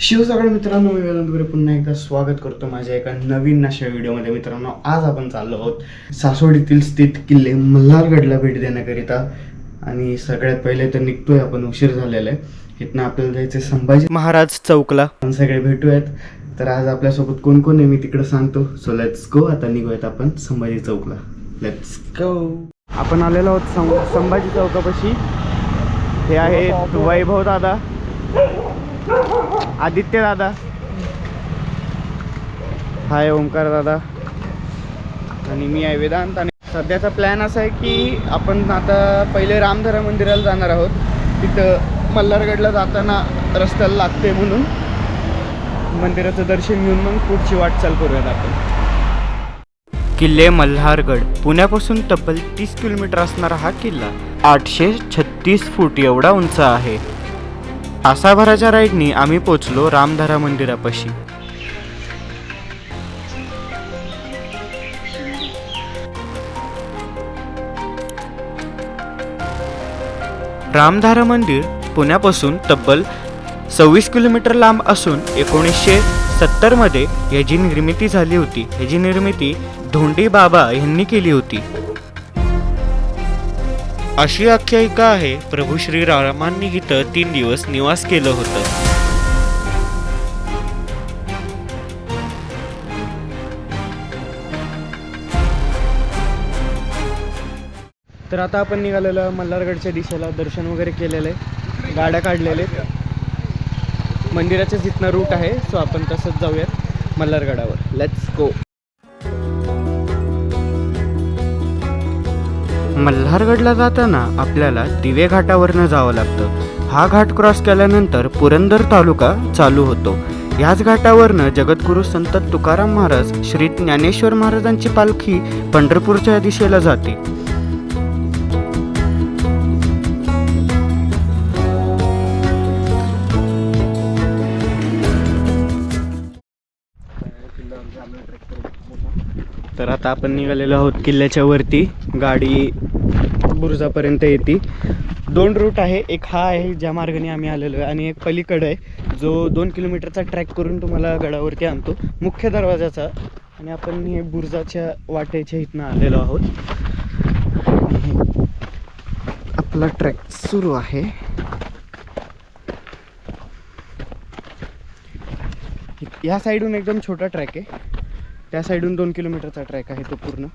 शिवसागर मित्रांनो मी वेदांतपुरे पुन्हा एकदा स्वागत करतो माझ्या एका नवीन अशा व्हिडिओमध्ये. मित्रांनो आज आपण चाललो आहोत सासवडीतील स्थित किल्ले मल्हारगडला भेट देण्याकरिता. आणि सगळ्यात पहिले तर निघतोय आपण उशीर झालेला आहे. इथनं आपल्याला जायचं संभाजी महाराज चौकला. आपण सगळे भेटूयात. तर आज आपल्यासोबत कोण कोण आहे मी तिकडे सांगतो. सो लेट्स गो आता निघूयात आपण संभाजी चौकला. लेट्स गो आपण आलेलो आहोत संभाजी चौकापाशी. हे आहेत वैभव दादा. आदित्य दादा. हाय ओमकार दादा. आणि मी आहे वेदांत. आणि सध्याचा प्लॅन असा आहे की आपण आता पहिले रामधरा मंदिराला जाणार आहोत. तिथं मल्हारगडला जाताना रस्त्याला लागते म्हणून. मंदिराचं दर्शन घेऊन मग पुढची वाटचाल करूयात आपण. किल्ले मल्हारगड. पुण्यापासून तब्बल तीस किलोमीटर असणारा हा किल्ला आठशे छत्तीस फूट एवढा उंच आहे. आसाभराच्या राईडनी आम्ही पोचलो रामधारा मंदिरापाशी. रामधारा मंदिर पुण्यापासून तब्बल सव्वीस किलोमीटर लांब असून एकोणीसशे सत्तरमध्ये याची निर्मिती झाली होती. याची निर्मिती धोंडी बाबा यांनी केली होती. अशी आख्यायिका आहे. प्रभू श्रीरामांनी इथं तीन दिवस निवास केलं होतं. तर आता आपण निघालेलं मल्हारगडच्या दिशेला. दर्शन वगैरे केलेलं आहे. गाड्या काढलेले आहेत. मंदिराच्याच इथनं रूट आहे सो आपण तसंच जाऊयात मल्हारगडावर. लेट्स गो मल्हारगडला जाताना आपल्याला दिवे घाटावरनं जावं लागतं. हा घाट क्रॉस केल्यानंतर पुरंदर तालुका चालू होतो. याच घाटावरनं जगद्गुरू संत तुकाराम महाराज श्री ज्ञानेश्वर महाराजांची पालखी पंढरपूरच्या दिशेला जाते. आता आपण निघालेलो आहोत किल्ल्याच्या वरती. गाडी बुरुजापर्यंत येते. दोन रूट आहे. एक हा आहे ज्या मार्गाने आम्ही आलेलो आहे आणि एक पलीकडं आहे. जो दोन किलोमीटरचा ट्रॅक करून तुम्हाला गडावरती आणतो. मुख्य दरवाजाचा. आणि आपण हे बुरुजाच्या वाटेच्या इथनं आलेलो आहोत. आणि आपला ट्रॅक सुरू आहे. या साईडहून एकदम छोटा ट्रॅक आहे. त्या साईडून दोन किलोमीटरचा ट्रॅक आहे तो पूर्ण.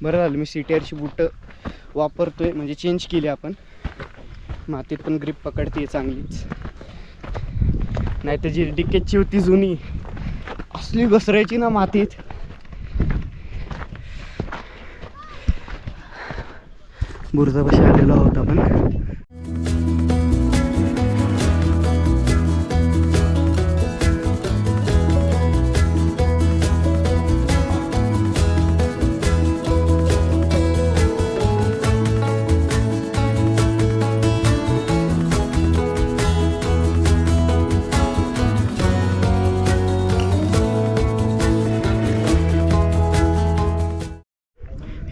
बरं झालं मी सी टी आरची बुटं वापरतोय म्हणजे चेंज केली आपण. मातीत पण ग्रीप पकडते चांगलीच. नाही तर जी डिकेटची होती जुनी असली घसरायची ना मातीत. बुरजापाशी आलेलो आहोत आपण.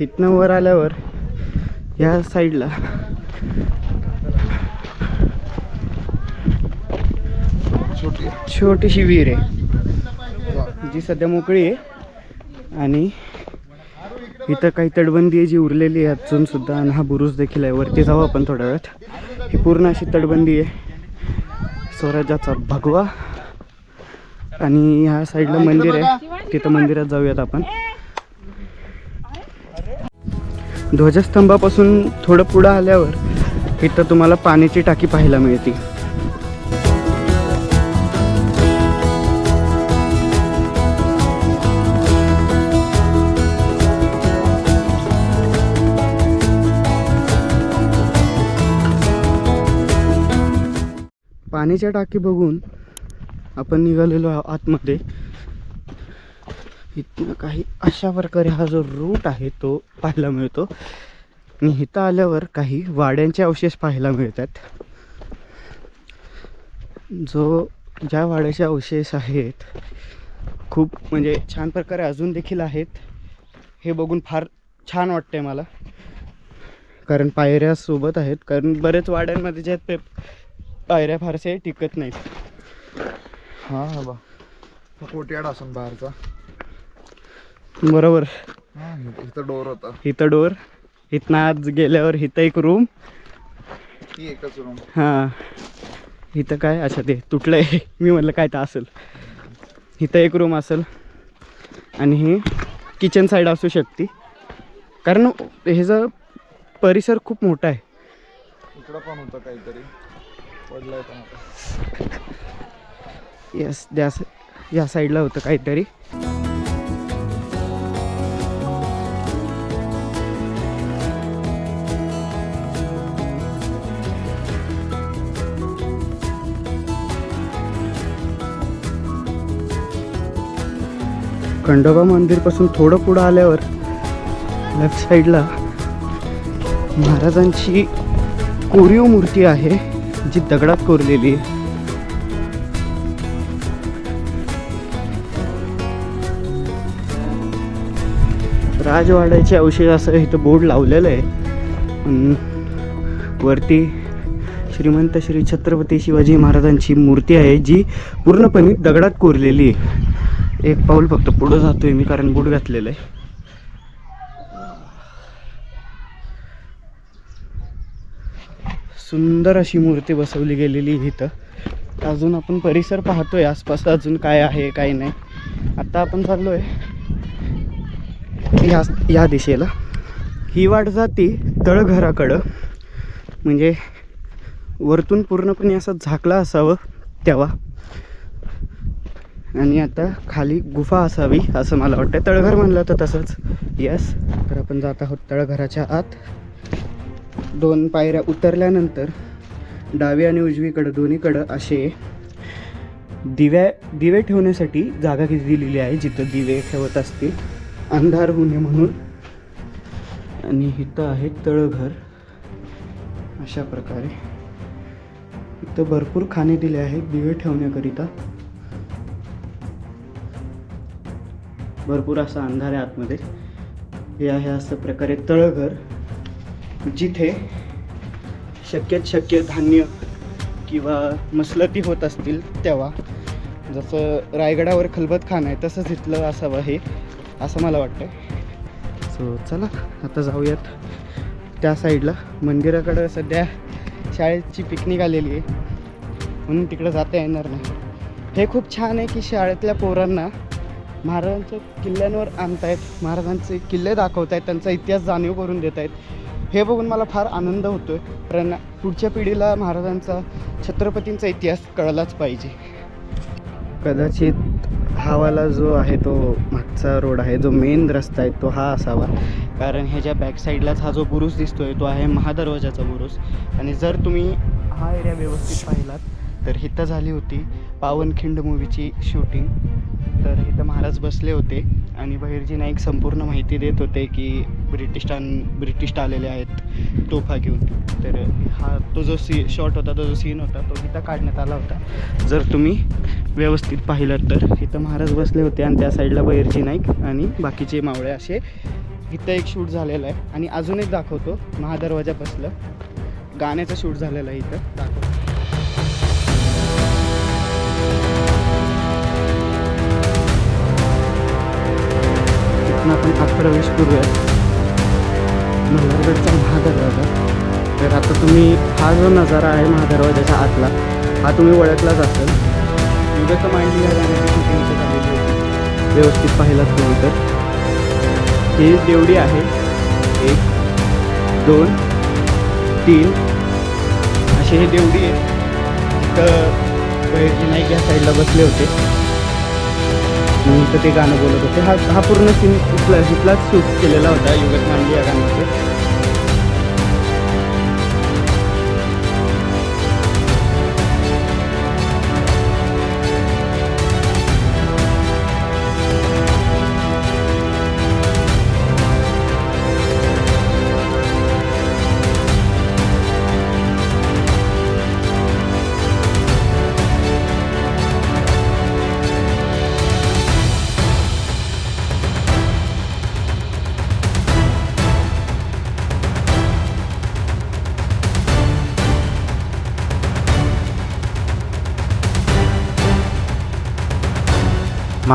इथनं वर आल्यावर या साईडला. छोटीशी विहीर आहे. जी सध्या मोकळी आहे. आणि इथं काही तटबंदी आहे जी उरलेली आहे. अजून सुद्धा आणि हा बुरुज देखील आहे. वरती जाऊ आपण थोड्या वेळात. ही पूर्ण अशी तटबंदी आहे. स्वराज्याचा भगवा. आणि ह्या साईडला मंदिर आहे. तिथं मंदिरात जाऊयात आपण. ध्वजस्तंभापासून थोडं पुढं आल्यावर इथं तुम्हाला पाण्याची टाकी पाहायला मिळते. पाण्याच्या टाकी बघून आपण निघालेलो आहो आतमध्ये. इथनं काही अशा प्रकारे हा जो रूट आहे तो पाहायला मिळतो. आणि इथं आल्यावर काही वाड्यांचे अवशेष पाहायला मिळतात. जो ज्या वाड्याचे अवशेष आहेत खूप म्हणजे छान प्रकारे अजून देखील आहेत. हे बघून फार छान वाटतंय मला. कारण पायऱ्या सोबत आहेत. कारण बरेच वाड्यांमध्ये जे आहेत ते पायऱ्या फारसे टिकत नाहीत. हां हा बा कोट्याड असून बाहेरचा. बरोबर. हा इथं डोर होता. इथं डोर. इथनं आज गेल्यावर इथं एक रूम ती एकच रूम हां. इथं काय? अच्छा ते तुटलंय. मी म्हटलं काय तर असेल. इथं एक रूम असेल. आणि ही किचन साईड असू शकते. कारण ह्याचा परिसर खूप मोठा आहे. इकडं पण होतं काहीतरी. पडलंय पण यस त्या या साईडला होतं काहीतरी. खंडोबा मंदिरपासून थोडं पुढं आल्यावर लेफ्ट साईडला महाराजांची कोरीव मूर्ती आहे जी दगडात कोरलेली आहे. राजवाड्याचे अवशेष असं इथं बोर्ड लावलेलं आहे. वरती श्रीमंत श्री छत्रपती शिवाजी महाराजांची मूर्ती आहे जी पूर्णपणे दगडात कोरलेली आहे. एक पाऊल फक्त पुढं जातोय मी कारण बूट घातलेलं आहे. सुंदर अशी मूर्ती बसवली गेलेली आहे इथं. अजून आपण परिसर पाहतोय आसपास अजून काय आहे काय नाही. आता आपण चाललोय या या दिशेला. ही वाट जाती तळघराकडं. म्हणजे वरतून पूर्णपणे असं झाकला असावं तेव्हा. आणि आता खाली गुफा असावी असं मला वाटतं तळघर म्हणलं होतं तसंच. यस तर आपण जात आहोत तळघराच्या आत. दोन पायऱ्या उतरल्यानंतर डावी आणि उजवीकडं दोन्हीकडं असे दिव्या दिवे ठेवण्यासाठी जागा किती दिलेली आहे जिथं दिवे ठेवत असतील. अंधार होऊ नये म्हणून. आणि इथं आहे तळघर. अशा प्रकारे. इथं भरपूर खाणे दिले आहेत दिवे ठेवण्याकरिता. भरपूर असा अंधार आहे आतमध्ये. हे आहे असं प्रकारे तळघर जिथे शक्यत शक्य धान्य किंवा मसलती होत असतील तेव्हा. जसं रायगडावर खलबत खान आहे तसंच इथलं असावं हे असं मला वाटतं सो चला आता जाऊयात त्या साईडला. मंदिराकडं सध्या शाळेची पिकनिक आलेली आहे. म्हणून तिकडं जाता येणार नाही. हे खूप छान आहे की शाळेतल्या पोरांना महाराजांच्या किल्ल्यांवर आणतायत. महाराजांचे किल्ले दाखवत आहेत त्यांचा इतिहास जाणीव करून देत आहेत हे बघून मला फार आनंद होतो आहे कारण पुढच्या पिढीला महाराजांचा छत्रपतींचा इतिहास कळलाच पाहिजे. कदाचित हावाला जो आहे तो मागचा रोड आहे जो मेन रस्ता आहे तो हा असावा. कारण ह्याच्या बॅकसाईडलाच हा जो बुरुज आहे तो आहे महादरवाजाचा बुरुज. आणि जर तुम्ही हा एरिया व्यवस्थित पाहिलात तर इथं झाली होती पावनखिंड मूवीची शूटिंग. तर इथं महाराज बसले होते आणि बहिर्जी नाईक संपूर्ण माहिती देत होते की ब्रिटिशां ब्रिटिश आलेले आहेत तोफा घेऊन. तर हा तो जो सी शॉट होता तो जो सीन होता तो इथं काढण्यात आला होता. जर तुम्ही व्यवस्थित पाहिलं तर इथं महाराज बसले होते आणि त्या साईडला बहिर्जी नाईक आणि बाकीचे मावळे असे इथं एक शूट झालेलं आहे. आणि अजून एक दाखवतो महादरवाजा बसलं. गाण्याचं शूट झालेलं आहे इथं. दाखवतो इथनं आपण आत प्रवेश करूया मल्हारगडचा महादरवाजा. तर आता तुम्ही हा जो नजारा आहे महादरवाजाच्या आतला हा तुम्ही ओळखलाच असेल. युगत माहिती या गाण्याची शूटिंग झालेली होती व्यवस्थित पाहिलाच तुम्ही तर ही देवडी आहे एक दोन तीन असे हे देवडी आहे तर बहिर्जी नाईक या साईडला बसले होते. मग इथं ते गाणं बोलत होते. हा हा पूर्ण सीन इथला इथलाच शूट केलेला होता युगत मांडली या गाण्याचे.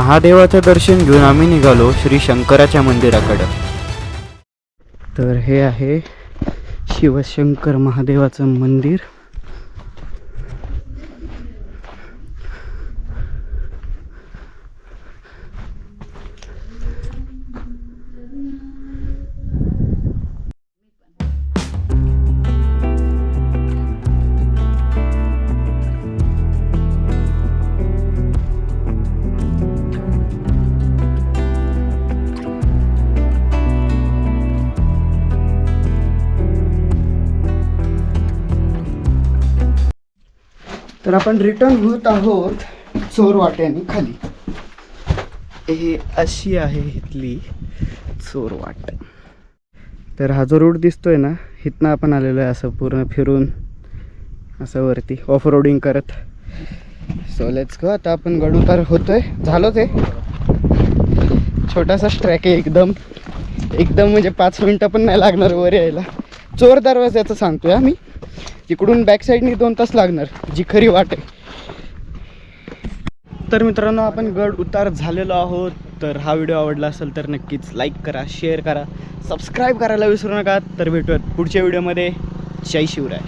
महादेवाचं दर्शन घेऊन आम्ही निघालो श्री शंकराच्या मंदिराकडं. तर हे आहे शिवशंकर महादेवाचं मंदिर. तर आपण रिटर्न होत आहोत चोर वाट्याने खाली. हे अशी आहे इथली चोर वाट. तर हा जो रोड दिसतोय ना इथनं आपण आलेलो आहे असं पूर्ण फिरून असं वरती ऑफ रोडिंग करत. सो लेट्स गो आता आपण गड उतार होतोय. झालो ते छोटासा ट्रॅक आहे एकदम. एकदम म्हणजे पाच मिनटं पण नाही लागणार वर यायला. चोर दरवाजाचं सांगतोय आम्ही तिकडून बॅक साईडनी दोन तास लागणार जी खरी वाट आहे. तर मित्रांनो आपण गड उतार झालेलो आहोत. तर हा व्हिडिओ आवडला असेल तर नक्कीच लाईक करा शेअर करा सबस्क्राईब करायला विसरू नका. तर भेटूयात पुढच्या व्हिडिओमध्ये जय शिवराय.